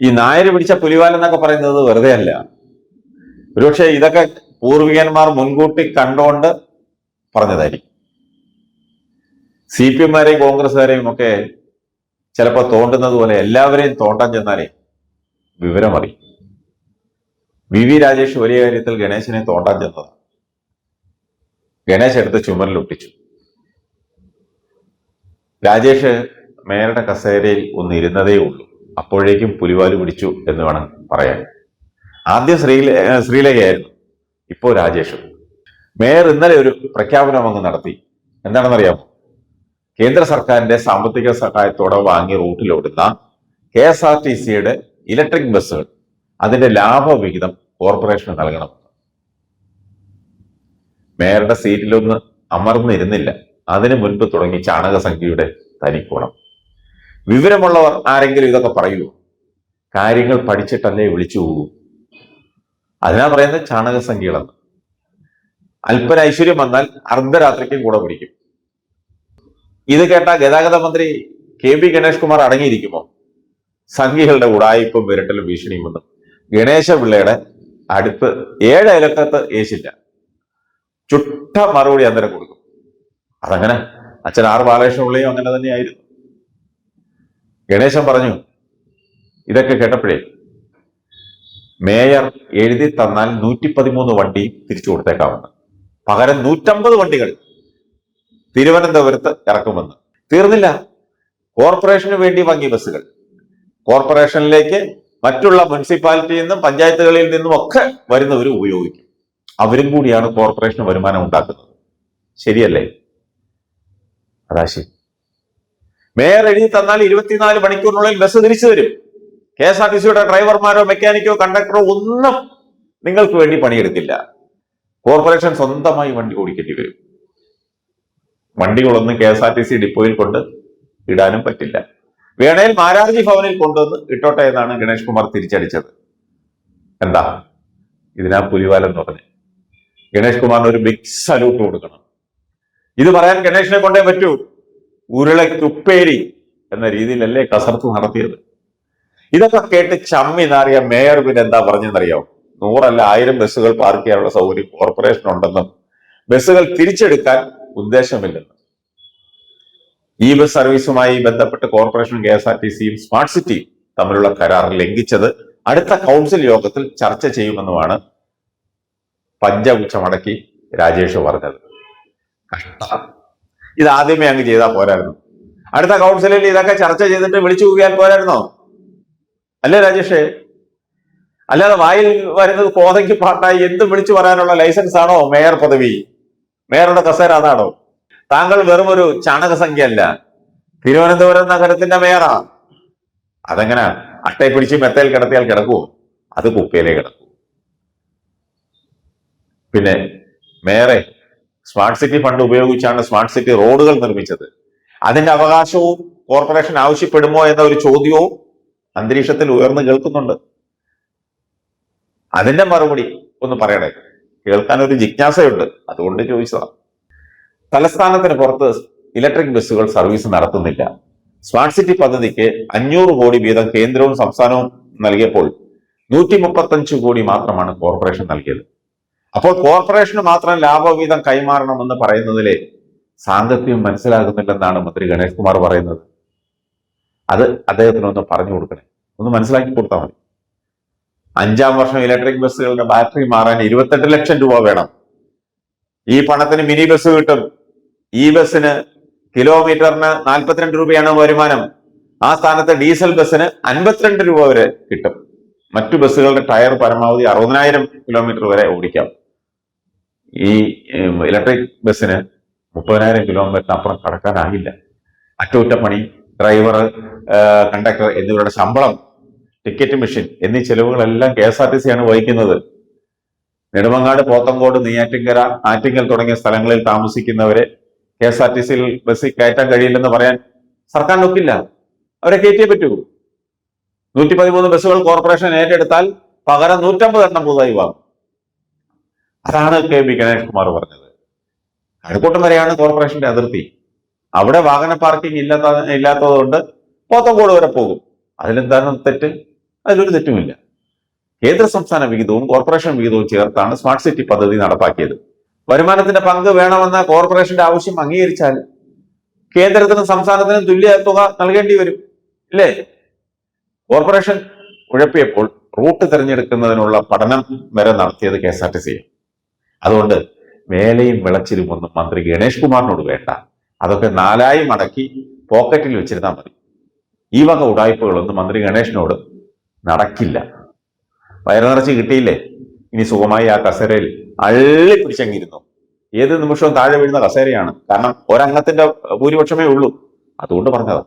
ഈ നായര് പിടിച്ച പുലിവാൽ എന്നൊക്കെ പറയുന്നത് വെറുതെ അല്ല. ഒരുപക്ഷെ ഇതൊക്കെ പൂർവികന്മാർ മുൻകൂട്ടി കണ്ടുകൊണ്ട് പറഞ്ഞതായിരിക്കും. സി പി എമ്മാരെയും കോൺഗ്രസ്സുകാരെയും ഒക്കെ ചിലപ്പോൾ തോണ്ടുന്നത് പോലെ എല്ലാവരെയും തോണ്ടാൻ ചെന്നാലേ വിവരമറിയും വി വി രാജേഷ് വലിയ കാര്യത്തിൽ ഗണേശനെ തോണ്ടാൻ ചെന്നതാണ്. ഗണേശ് എടുത്ത് ചുമരിലൊട്ടിച്ചു രാജേഷ് മേയറുടെ കസേരയിൽ ഒന്നിരുന്നതേ ഉള്ളൂ. അപ്പോഴേക്കും പുലിവാൽ പിടിച്ചു എന്ന് വേണം പറയാൻ. ആദ്യം ശ്രീല ശ്രീലേഖയായിരുന്നു. ഇപ്പോ രാജേഷ്. മേയർ ഇന്നലെ ഒരു പ്രഖ്യാപനം അങ്ങ് നടത്തി. എന്താണെന്നറിയാമോ? കേന്ദ്ര സർക്കാരിന്റെ സാമ്പത്തിക സഹായത്തോടെ വാങ്ങി റൂട്ടിലോടുന്ന കെ എസ് ആർ ടി സിയുടെ ഇലക്ട്രിക് ബസ്സുകൾ അതിന്റെ ലാഭവിഹിതം കോർപ്പറേഷന് നൽകണം. മേയറുടെ സീറ്റിലൊന്ന് അമർന്നിരുന്നില്ല. അതിനു മുൻപ് തുടങ്ങി ചാണകസംഖ്യയുടെ തനിക്കോണം. വിവരമുള്ളവർ ആരെങ്കിലും ഇതൊക്കെ പറയൂ കാര്യങ്ങൾ പഠിച്ചിട്ടല്ലേ വിളിച്ചു പോകൂ. അതിനാ പറയുന്നത് ചാണകസംഖ്യകളെന്ന് അല്പന ഐശ്വര്യം വന്നാൽ അർദ്ധരാത്രിക്കും കൂടെ പിടിക്കും. ഇത് കേട്ട ഗതാഗത മന്ത്രി കെ പി ഗണേഷ് കുമാർ അടങ്ങിയിരിക്കുമോ? സംഖ്യകളുടെ ഉടായിപ്പും വിരട്ടലും ഭീഷണിയും വന്നു ഗണേശ പിള്ളയുടെ അടുപ്പ് ഏഴ് അയലക്കത്ത് ഏശില്ല. ചുട്ട മറുപടി അന്നേരം കൊടുക്കും. അതങ്ങനെ അച്ഛൻ ആർ ബാലകൃഷ്ണപിള്ളയും അങ്ങനെ തന്നെയായിരുന്നു. ഗണേശൻ പറഞ്ഞു ഇതൊക്കെ കേട്ടപ്പോഴേ മേയർ എഴുതി തന്നാൽ നൂറ്റി പതിമൂന്ന് വണ്ടി തിരിച്ചു കൊടുത്തേക്കാമെന്ന്. പകരം നൂറ്റമ്പത് വണ്ടികൾ തിരുവനന്തപുരത്ത് ഇറക്കുമെന്ന്. തീർന്നില്ല. കോർപ്പറേഷന് വേണ്ടി വാങ്ങി ബസ്സുകൾ. കോർപ്പറേഷനിലേക്ക് മറ്റുള്ള മുനിസിപ്പാലിറ്റിയിൽ നിന്നും പഞ്ചായത്തുകളിൽ നിന്നും ഒക്കെ വരുന്നവർ ഉപയോഗിക്കും. അവരും കൂടിയാണ് കോർപ്പറേഷന് വരുമാനം ഉണ്ടാക്കുന്നത്. ശരിയല്ലേ? അതാ ശരി. മേയർ എഴുതി തന്നാൽ ഇരുപത്തിനാല് മണിക്കൂറിനുള്ളിൽ ബസ് തിരിച്ചു തരും. കെ എസ് ആർ ടി സിയുടെ ഡ്രൈവർമാരോ മെക്കാനിക്കോ കണ്ടക്ടറോ ഒന്നും നിങ്ങൾക്ക് വേണ്ടി പണിയെടുക്കില്ല കോർപ്പറേഷൻ സ്വന്തമായി വണ്ടി ഓടിക്കേണ്ടി വരും. വണ്ടികളൊന്നും K S R T C ഡിപ്പോയിൽ കൊണ്ട് ഇടാനും പറ്റില്ല. വേണേൽ മാരാർജി ഭവനിൽ കൊണ്ടുവന്ന് ഇട്ടോട്ടെ എന്നാണ് ഗണേഷ് കുമാർ തിരിച്ചടിച്ചത്. എന്താ? ഇതിനാ പുലിവാലം പറഞ്ഞു. ഗണേഷ് കുമാറിന് ഒരു ബിഗ് സല്യൂട്ട് കൊടുക്കണം. ഇത് പറയാൻ ഗണേഷിനെ കൊണ്ടേ പറ്റൂ. ഉരുളക്കുപ്പേരി എന്ന രീതിയിലല്ലേ കസർത്ത് നടത്തിയത്? ഇതൊക്കെ കേട്ട് ചമ്മി നാറിയ മേയർ പിന്നെ എന്താ പറഞ്ഞെന്നറിയോ നൂറല്ല ആയിരം ബസ്സുകൾ പാർക്ക് ചെയ്യാനുള്ള സൗകര്യം കോർപ്പറേഷൻ ഉണ്ടെന്നും ബസ്സുകൾ തിരിച്ചെടുക്കാൻ ഉദ്ദേശമില്ലെന്നും. ഈ ബസ് സർവീസുമായി ബന്ധപ്പെട്ട് കോർപ്പറേഷനും കെ എസ് ആർ ടി സിയും സ്മാർട്ട് സിറ്റിയും തമ്മിലുള്ള കരാർ ലംഘിച്ചത് അടുത്ത കൗൺസിൽ യോഗത്തിൽ ചർച്ച ചെയ്യുമെന്നുമാണ് പഞ്ചഉച്ചമടക്കി രാജേഷ് പറഞ്ഞത്. കഷ്ടം. ഇത് ആദ്യമേ അങ്ങ് ചെയ്താൽ പോരായിരുന്നു. അടുത്ത കൗൺസിലിൽ ഇതൊക്കെ ചർച്ച ചെയ്തിട്ട് വിളിച്ചു കൂകിയാൽ പോരായിരുന്നോ? അല്ലേ രാജേഷേ? അല്ലാതെ വായിൽ വരുന്നത് കോതയ്ക്ക് പാട്ടായി എന്ത് വിളിച്ചു പറയാനുള്ള ലൈസൻസ് ആണോ മേയർ പദവി? മേയറുടെ കസേര അതാണോ? താങ്കൾ വെറും ഒരു ചാണകസംഖ്യ അല്ല തിരുവനന്തപുരം നഗരത്തിന്റെ മേയറാ. അതെങ്ങനെ അട്ടയെ പിടിച്ച് മെത്തയിൽ കിടത്തിയാൽ കിടക്കുവോ? അത് കുപ്പയിലേ കിടക്കൂ. പിന്നെ മേയറെ സ്മാർട്ട് സിറ്റി ഫണ്ട് ഉപയോഗിച്ചാണ് സ്മാർട്ട് സിറ്റി റോഡുകൾ നിർമ്മിച്ചത്. അതിന്റെ അവകാശവും കോർപ്പറേഷൻ ആവശ്യപ്പെടുമോ എന്ന ഒരു ചോദ്യവും അന്തരീക്ഷത്തിൽ ഉയർന്നു കേൾക്കുന്നുണ്ട്. അതിന്റെ മറുപടി ഒന്ന് പറയണേ. കേൾക്കാൻ ഒരു ജിജ്ഞാസയുണ്ട്. അതുകൊണ്ട് ചോദിച്ചതാണ് തലസ്ഥാനത്തിന് പുറത്ത് ഇലക്ട്രിക് ബസ്സുകൾ സർവീസ് നടത്തുന്നില്ല. സ്മാർട്ട് സിറ്റി പദ്ധതിക്ക് അഞ്ഞൂറ് കോടി വീതം കേന്ദ്രവും സംസ്ഥാനവും നൽകിയപ്പോൾ നൂറ്റി കോടി മാത്രമാണ് കോർപ്പറേഷൻ നൽകിയത്. അപ്പോൾ കോർപ്പറേഷന് മാത്രം ലാഭവീതം കൈമാറണമെന്ന് പറയുന്നതിലെ സാങ്കത്യം മനസ്സിലാകുന്നില്ലെന്നാണ് മന്ത്രി ഗണേഷ് കുമാർ പറയുന്നത്. അത് അദ്ദേഹത്തിന് ഒന്ന് പറഞ്ഞു കൊടുക്കണേ. ഒന്ന് മനസ്സിലാക്കി കൊടുത്താൽ മതി. അഞ്ചാം വർഷം ഇലക്ട്രിക് ബസ്സുകളുടെ ബാറ്ററി മാറാൻ ഇരുപത്തെട്ട് ലക്ഷം രൂപ വേണം. ഈ പണത്തിന് മിനി ബസ് കിട്ടും. ഈ ബസ്സിന് കിലോമീറ്ററിന് നാൽപ്പത്തിരണ്ട് രൂപയാണ് വരുമാനം. ആ സ്ഥാനത്ത് ഡീസൽ ബസ്സിന് അൻപത്തിരണ്ട് രൂപ വരെ കിട്ടും. മറ്റു ബസ്സുകളുടെ ടയർ പരമാവധി അറുപതിനായിരം കിലോമീറ്റർ വരെ ഓടിക്കാം. ഈ ഇലക്ട്രിക് ബസ്സിന് മുപ്പതിനായിരം കിലോമീറ്റർ അപ്പുറം കടക്കാനാകില്ല അറ്റകുറ്റപ്പണി ഡ്രൈവർ കണ്ടക്ടർ എന്നിവരുടെ ശമ്പളം ടിക്കറ്റ് മെഷീൻ എന്നീ ചെലവുകളെല്ലാം K S R T C ആണ് വഹിക്കുന്നത്. നെടുമങ്ങാട് പോത്തങ്കോട് നെയ്യാറ്റിങ്കര ആറ്റിങ്ങൽ തുടങ്ങിയ സ്ഥലങ്ങളിൽ താമസിക്കുന്നവരെ കെ എസ് ആർ ടി സിയിൽ ബസ്സിൽ കയറ്റാൻ കഴിയില്ലെന്ന് പറയാൻ സർക്കാർ ഒക്കില്ല അവരെ കയറ്റിയേ പറ്റൂ. നൂറ്റി പതിമൂന്ന് ബസ്സുകൾ കോർപ്പറേഷൻ ഏറ്റെടുത്താൽ പകരം നൂറ്റമ്പത് എണ്ണം പുതുതായി വാങ്ങും. അതാണ് കെ പി ഗണേഷ് കുമാർ പറഞ്ഞത്. കഴക്കൂട്ടം വരെയാണ് കോർപ്പറേഷന്റെ അതിർത്തി. അവിടെ വാഹന പാർക്കിംഗ് ഇല്ലാത്ത ഇല്ലാത്തതുകൊണ്ട് പോത്തങ്കോട് വരെ പോകും. അതിലെന്താണ് തെറ്റ്? അതിലൊരു തെറ്റുമില്ല. കേന്ദ്ര സംസ്ഥാന വിഹിതവും കോർപ്പറേഷൻ വിഹിതവും ചേർത്താണ് സ്മാർട്ട് സിറ്റി പദ്ധതി നടപ്പാക്കിയത്. വരുമാനത്തിന്റെ പങ്ക് വേണമെന്ന കോർപ്പറേഷന്റെ ആവശ്യം അംഗീകരിച്ചാൽ കേന്ദ്രത്തിനും സംസ്ഥാനത്തിനും തുല്യ തുക നൽകേണ്ടി വരും ഇല്ലേ? കോർപ്പറേഷൻ ഉഴപ്പിയപ്പോൾ റൂട്ട് തിരഞ്ഞെടുക്കുന്നതിനുള്ള പഠനം വരെ നടത്തിയത് K S R T C അതുകൊണ്ട് വേലയും വിളച്ചിലും ഒന്നും മന്ത്രി ഗണേഷ് കുമാറിനോട് വേണ്ട. അതൊക്കെ നാലായി മടക്കി പോക്കറ്റിൽ വെച്ചിരുന്നാൽ മതി. ഈ വക ഉടായ്പകളൊന്നും മന്ത്രി ഗണേഷിനോട് നടക്കില്ല. വയറു നിറച്ച് കിട്ടിയില്ലേ? ഇനി സുഖമായി ആ കസേരയിൽ അള്ളി പിടിച്ചങ്ങിരുന്നു ഏത് നിമിഷവും താഴെ വീഴുന്ന കസേരയാണ്. കാരണം ഒരംഗത്തിന്റെ ഭൂരിപക്ഷമേ ഉള്ളൂ. അതുകൊണ്ട് പറഞ്ഞതാ.